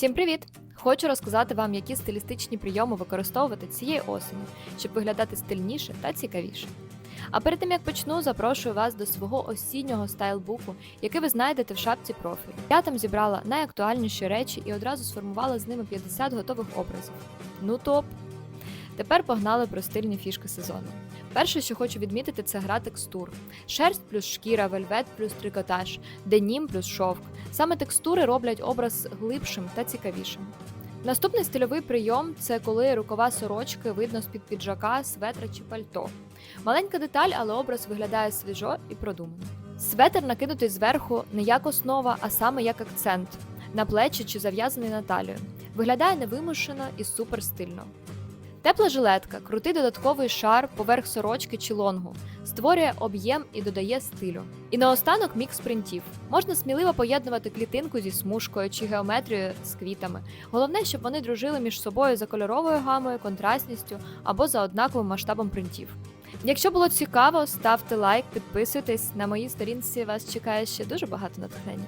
Всім привіт! Хочу розказати вам, які стилістичні прийоми використовувати цієї осені, щоб виглядати стильніше та цікавіше. А перед тим як почну, запрошую вас до свого осіннього стайлбуку, який ви знайдете в шапці профілю. Я там зібрала найактуальніші речі і одразу сформувала з ними 50 готових образів. Ну топ! Тепер погнали про стильні фішки сезону. Перше, що хочу відмітити, це гра текстур: шерсть плюс шкіра, вельвет плюс трикотаж, денім плюс шовк. Саме текстури роблять образ глибшим та цікавішим. Наступний стильовий прийом це коли рукава сорочки видно з-під піджака, светра чи пальто. Маленька деталь, але образ виглядає свіжо і продумано. Светр накинутий зверху не як основа, а саме як акцент на плечі чи зав'язаний на талію. Виглядає невимушено і супер стильно. Тепла жилетка, крутий додатковий шар поверх сорочки чи лонгу, створює об'єм і додає стилю. І наостанок мікс принтів. Можна сміливо поєднувати клітинку зі смужкою чи геометрією з квітами. Головне, щоб вони дружили між собою за кольоровою гамою, контрастністю або за однаковим масштабом принтів. Якщо було цікаво, ставте лайк, підписуйтесь. На моїй сторінці вас чекає ще дуже багато натхнення.